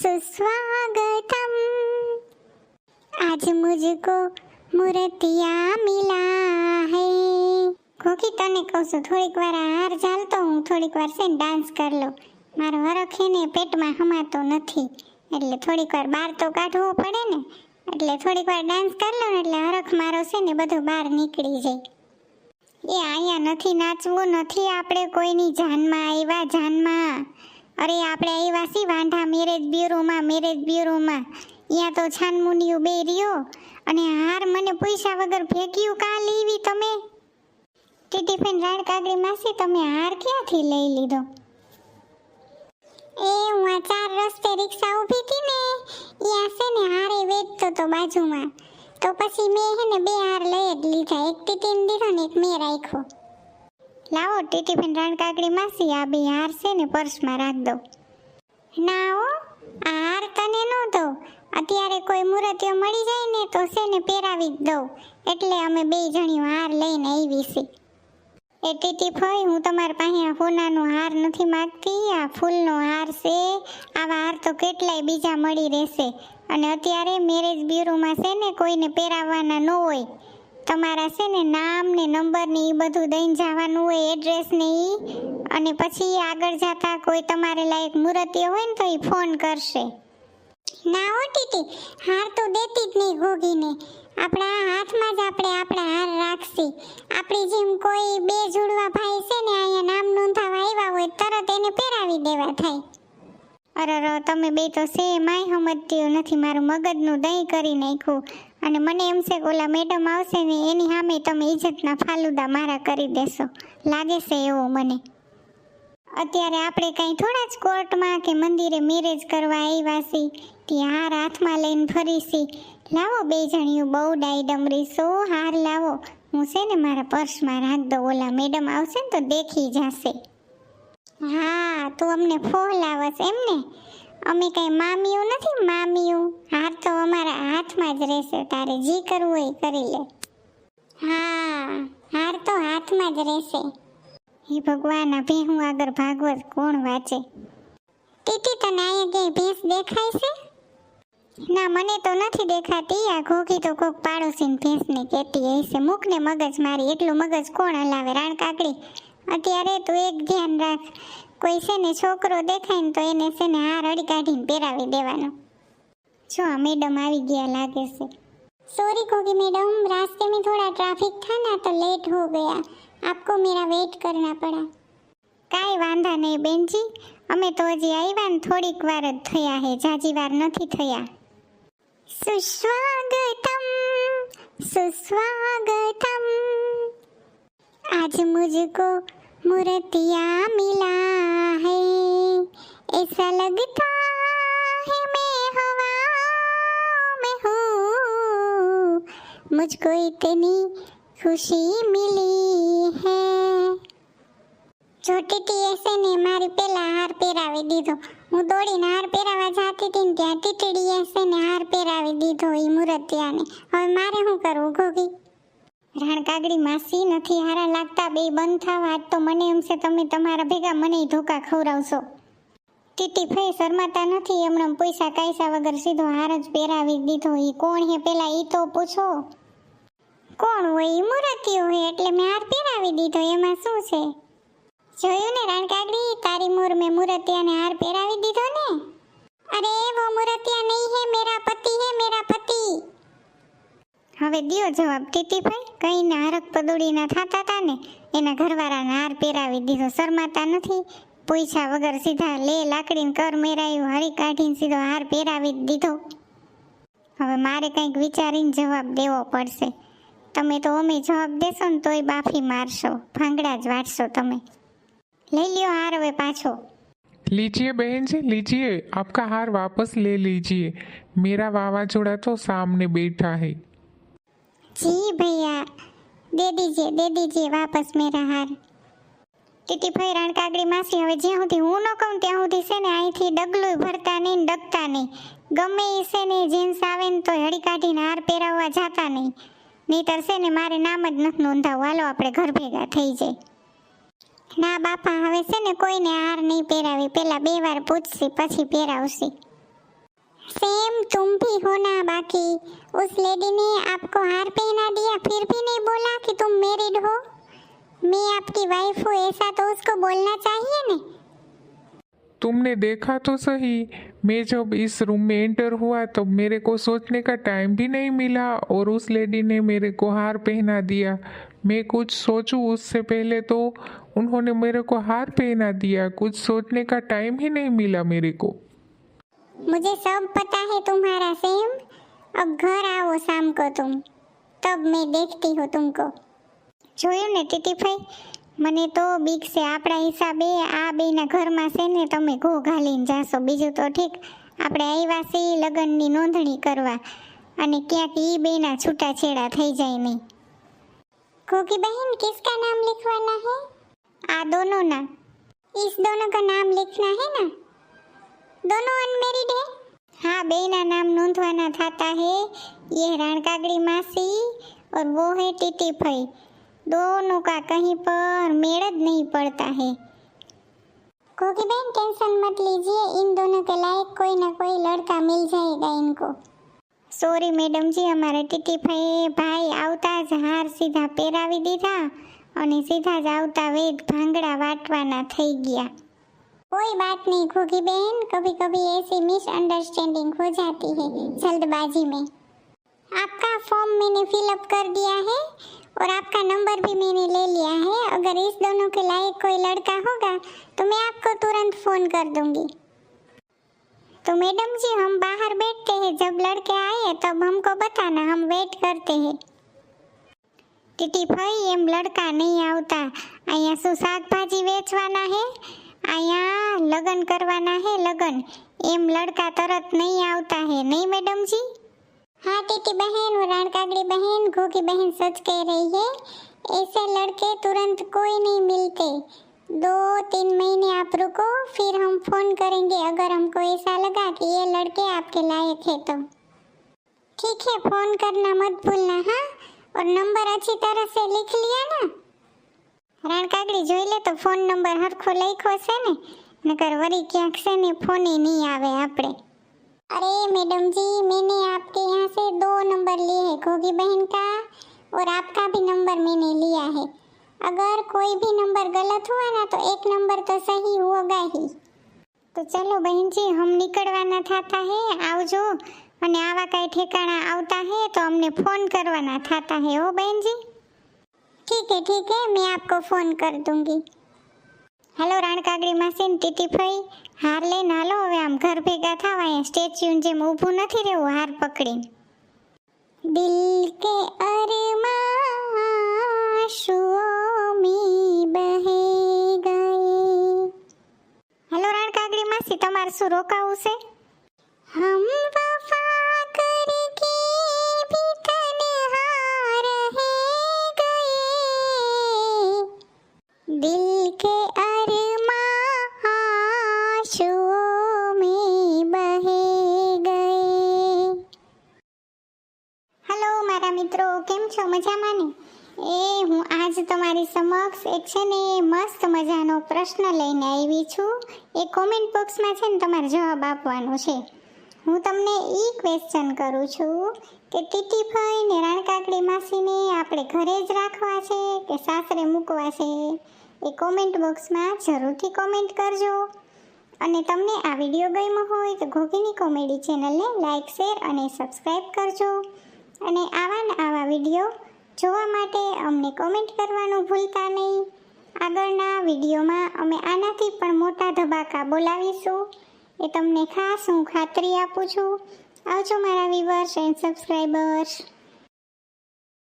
સુસ્વાગતમ આજ મુજકો મુરતિયા મિલા હે કોકી તને કહું છું થોડીક વાર હાર ચાલતો હું થોડીક વાર છે ડાન્સ કરી લઉં મારો હરખ છે ને પેટમાં હમાતો નથી। એટલે થોડીક વાર બહાર તો કાઢવો પડે ને, એટલે થોડીક વાર ડાન્સ કરી ને, એટલે હરખ મારો છે ને, બધું બહાર નીકળી જાય. એ અહીંયા નથી નાચવું, નથી આપણે કોઈની જાનમાં આવ્યા જાનમાં. અરે, આપણે આવ્યા સી વાંઢા મેરેજ બ્યુરોમાં મેરેજ બ્યુરોમાં ત્યાં તો છાનમુનિયું બે રહ્યો અને હાર મને પૈસા વગર ફેંક્યું કા લેવી તમે? ટીટીફેન રાડ કાગડી માસી, તમે હાર ક્યાંથી લઈ લીધો? એ, હું આ ચાર રસ્તે રિક્ષા ઊભી હતી ને અહીંયા છે ને હારે વેચતો તો બાજુમાં. તો પછી મેં હે ને બે હાર લઈ જ લીધા. એક ટીટીને દીધો ને એક મેં રાખ્યો. લાવો ટીટીફીન કાગડી માસી, આ બે હાર છે ને પર્સમાં રાખ દો. ના હો, આ હાર તને ન દો અત્યારે કોઈ મૂર્તિઓ મળી જાય ને તો છે ને પહેરાવી જ દઉં. એટલે અમે બે જણીઓ હાર લઈને આવી છે. એ ટીટી ફઈ હું તમારી પાસે આ સોનાનો હાર નથી માગતી, આ ફૂલનો હાર છે. આવા હાર તો કેટલાય બીજા મળી રહેશે. અને અત્યારે મેરેજ બ્યુરોમાં છે ને કોઈને પહેરાવવાના ન હોય. તમારા છે ને નામ ને નંબર ને એ બધું દઈને જવાનું હોય એડ્રેસ ને એ અને પછી આગળ જતા કોઈ તમારે લાયક મૂર્તિઓ હોય ને તો એ ફોન કરશે. ના હો હાર તો દેતી જ નહીં ગોગીને. આપણા હાથમાં જ આપણે આપણા હાર રાખશી. આપણી જેમ કોઈ બે જોડવા ભાઈ છે ને અહીંયા નામ નોંધાવા આવ્યા હોય, તરત એને પહેરાવી દેવા થાય. અરે તમે બે તો સે આય સમજતી નથી. મારું મગજનું દહીં કરી નાખ્યું. અને મને એમ છે કે ઓલા મેડમ આવશે ને એની સામે તમે ઇજ્જતના ફાલુદા મારા કરી દેશો. લાગે છે એવો મને. અત્યારે આપણે કાંઈ થોડા જ કોર્ટમાં કે મંદિરે મેરેજ કરવા આવ્યા છીએ. ત્યાં હાર હાથમાં લઈને ફરીશી લાવો બે જણીઓ બહુ ડાઈ ડમરી સો હાર લાવો. હું છે ને મારા પર્સમાં રાખ દો ઓલા મેડમ આવશે ને તો દેખી જશે. હા, તું અમને ફોહલાવસ એમ ને? અમે કંઈ મામીઓ નથી, મામીઓ. હાર તો અમારા હાથમાં જ રહેશે, તારે જે કરવું હોય કરી લે. હા, હાર તો હાથમાં જ રહેશે. હે ભગવાન, આ ભેહું આગળ ભાગવત કોણ વાંચે? ટીટી તને અહીંયા ક્યાંય ભેંસ દેખાય છે? ના, મને તો નથી દેખાતી. આ ઘોઘી તો કોક પાડોશીને ભેંસને કહેતી હશે મૂકને મગજ મારી, એટલું મગજ કોણ હલાવે? રાણ કાકડી અત્યારે તું એક ધ્યાન રાખ. કોઈ છે ને છોકરો દેખાય ને તો એને છે ને હાર અડી કાઢીને પહેરાવી દેવાનો. જો આ મેડમ આવી ગયા લાગે છે. સોરી કોગી મેડમ રાસ્તે મેં થોડા ટ્રાફિક થા ના તો લેટ હો ગયા. આપકો મેરા વેટ કરના પડા. કાંઈ વાંધા નહીં બેનજી, અમે તો હજી આવ્યા ને થોડીક વાર જ થયા હે, જાજી વાર નથી થયા. સુસ્વાગતમ સુસ્વાગતમ. આજ મુજકો મૂર્તિયા મિલા. ऐसा लगता है मैं हवा में हूँ मुझको इतनी खुशी मिली है જો ટીટી એસે ને મારી પેલા હાર પહેરાવી દીધો હું દોડીને હાર પહેરાવા જાતી હતી ને ત્યાં ટીટીડી એસે ને હાર પહેરાવી દીધો એ મૂર્તિયાને હવે મારે શું કરવું ઘોઘી રાણ કાગડી માસી નથી હારા લાગતા બે બંધ થાવ આજ તો મને એમ છે તમે તમારા ભેગા મને ધોકા ખવડાવશો ટીટી ફઈ શરમાતા નથી, હમણાં પૈસા કાયસા વગર સીધો હાર જ પહેરાવી દીધો. એ કોણ હે પેલા ઈ તો પૂછો. કોણ હોય ઈ મૂર્તિઓ હોય એટલે મેં હાર પહેરાવી દીધો, એમાં શું છે? જોયું ને રાણકાગડી, તારી મોર મેં મુરતિયાને હાર પહેરાવી દીધો ને? અરે વો મુરતિયા નહીં હે, મેરા પતિ હે, મેરા પતિ. હવે દિયો જવાબ ટીટીભાઈ કઈને હરક પદોડીના થાતા હતા ને, એના ઘરવાળાને હાર પહેરાવી દીધો, શરમાતા નથી. પૂછા વગર સીધા લે લાકડીને કર મેરાયું હરી કાઢીને સીધો હાર પહેરાવી જ દીધો હવે મારે કંઈક વિચારીને જવાબ દેવો પડશે તમે તો અમે જવાબ દેશો ને તોય બાફી મારશો ભાંગડા જ વાટશો તમે લઈ લ્યો હાર હવે પાછો लीजिए बहन जी लीजिए आपका हार वापस ले लीजिए मेरा वावाजोड़ा तो सामने बैठा है जी भैया दे दीजिए दे दीजिए वापस मेरा हार ટીટી ભાઈ રણકાગડી માસી હવે જ્યાં સુધી હું ન કહું ત્યાં સુધી છે ને અહીંથી ડગલું ભરતા નહીં ને ડગતા નહીં ગમે એ છે ને જીન્સ આવે ને તો હળી કાઢીને હાર પહેરાવવા જાતા નહીં નહીતર છે ને મારે નામ જ નથી નોંધાવું હાલો આપણે ઘર ભેગા થઈ જાય ના બાપા હવે છે ને કોઈને હાર નહીં પહેરાવી પેલા બે વાર પૂછશે પછી પહેરાવશે सेम तुम भी हो ना बाकी उस लेडी ने आपको हार पहना दिया फिर भी नहीं बोला कि तुम मैरिड हो मैं आपकी वाइफ हूँ ऐसा तो उसको बोलना चाहिए ने। तुमने देखा तो सही। मैं जब इस रूम में एंटर हुआ तो मेरे को सोचने का टाइम भी नहीं मिला और उस लेडी ने मेरे को हार पहना दिया। मैं कुछ सोचूं उससे पहले तो उन्होंने मेरे को हार पहना दिया। कुछ सोचने का टाइम ही नहीं मिला मेरे को। मुझे सब पता है तुम्हारा सेम। अब घर आओ शाम को तुम। तब मैं देखती हूँ तुमको। જોયું ને ટીટીભાઈ મને તો બીક છે આપણા હિસાબે આ બેના ઘરમાં છે ને તમે ઘો ઘાલીને જાશો બીજું તો ઠીક આપણે આવ્યા છીએ લગ્નની નોંધણી કરવા અને ક્યાંક ઈ બેના છૂટાછેડા થઈ જાય નહીં गोगी बहन किसका नाम लिखवाना है आ दोनों ना इस दोनों का नाम लिखना है ना दोनों अनमेरिड है हाँ बेना नाम नोंदवाना थाता है ये रणकागड़ी मासी और वो है टीटी भाई दोनों का कहीं पर मेड़ જ नहीं पड़ता है गोगी बहन टेंशन मत लीजिए इन दोनों के लायक कोई ना कोई लड़का मिल जाएगा इनको સોરી મેડમ જી અમારા ટીટીભાઈએ ભાઈ આવતા જ હાર સીધા પહેરાવી દીધા અને સીધા જ આવતા વેગ ભાંગડા વાટવાના થઈ ગયા कोई बात नहीं घोगी बहन कभी कभी ऐसी मिसअंडरस्टैंडिंग हो जाती है जल्दबाजी में आपका फॉर्म मैंने फिलअप कर दिया है और आपका नंबर भी मैंने ले लिया है अगर इस दोनों के लायक कोई लड़का होगा तो मैं आपको तुरंत फोन कर दूंगी तो मैडम जी हम बाहर बैठते हैं जब लड़के आए तब हमको बताना हम वेट करते हैं ટીટી ભાઈ એમ લડકા નહીં આવતા અહીંયા શું શાકભાજી વેચવાના હે અહીંયા લગન કરવાના હે લગન એમ લડકા તરત નહીં આવતા હે નહીં મેડમજી हाँ टीटी बहन और रणकागड़ी बहन घोगी बहन सच कह रही है ऐसे लड़के तुरंत कोई नहीं मिलते दो तीन महीने आप रुको फिर हम फोन करेंगे अगर हमको ऐसा लगा कि ये लड़के आपके लायक है तो ठीक है फोन करना मत भूलना हाँ और नंबर अच्छी तरह से लिख लिया ना रणकागड़ी જોઈ લે તો ફોન નંબર હરખો લખ્યો છે ને નકર વરી ક્યાંક છે ને ફોન નહીં આવે આપણે अरे मैडम जी मैंने आपके यहाँ से दो नंबर लिए हैं घोगी बहन का और आपका भी नंबर मैंने लिया है अगर कोई भी नंबर गलत हुआ ना तो एक नंबर तो सही होगा ही તો ચલો બહેનજી હમ નીકળવાના થતા હે આવજો અને આવા કાંઈ ઠેકાણા આવતા હે તો અમને ફોન કરવાના થતા હે હો બહેનજી ઠીક હે ઠીક હે मैं आपको फोन कर दूंगी હાલો રાણકાગડી માસીન ટીટીફઈ હાર લઈને હાલો, હવે આમ ઘર ભેગા થવા અહીંયા સ્ટેચ્યુ જેમ ઊભું નથી રહેવું, હાર પકડીને. દિલ કે અરમાશુઓ મી બહે ગયે. હાલો રાણકાગડી માસી, તમારે શું રોકાવું છે? હમ કેમ છો? મજામાં ને? એ હું આજ તમારી સમક્ષ એક છે ને મસ્ત મજાનો પ્રશ્ન લઈને આવી છું. એ કોમેન્ટ બોક્સમાં છે ને તમારે જવાબ આપવાનો છે. હું તમને એ ક્વેશ્ચન કરું છું કે ટીટીભાઈ ને રાણકાકડી માસીને આપણે ઘરે જ રાખવા છે કે સાસરે મૂકવા છે? એ કોમેન્ટ બોક્સમાં જરૂરથી કોમેન્ટ કરજો. અને તમને આ વીડિયો ગમ્યો હોય તો ઘોઘીની કોમેડી ચેનલને લાઇક શેર અને સબસ્ક્રાઈબ કરજો. અને આવા ને આવા વીડિયો જોવા માટે અમને કોમેન્ટ કરવાનું ભૂલતા નહીં. આગળના વિડીયોમાં અમે આનાથી પણ મોટા ધબાકા બોલાવીશું. એ તમને ખાસ હું ખાતરી આપું છું. આવજો મારા વિવર્સ એન્ડ સબસ્ક્રાઈબર્સ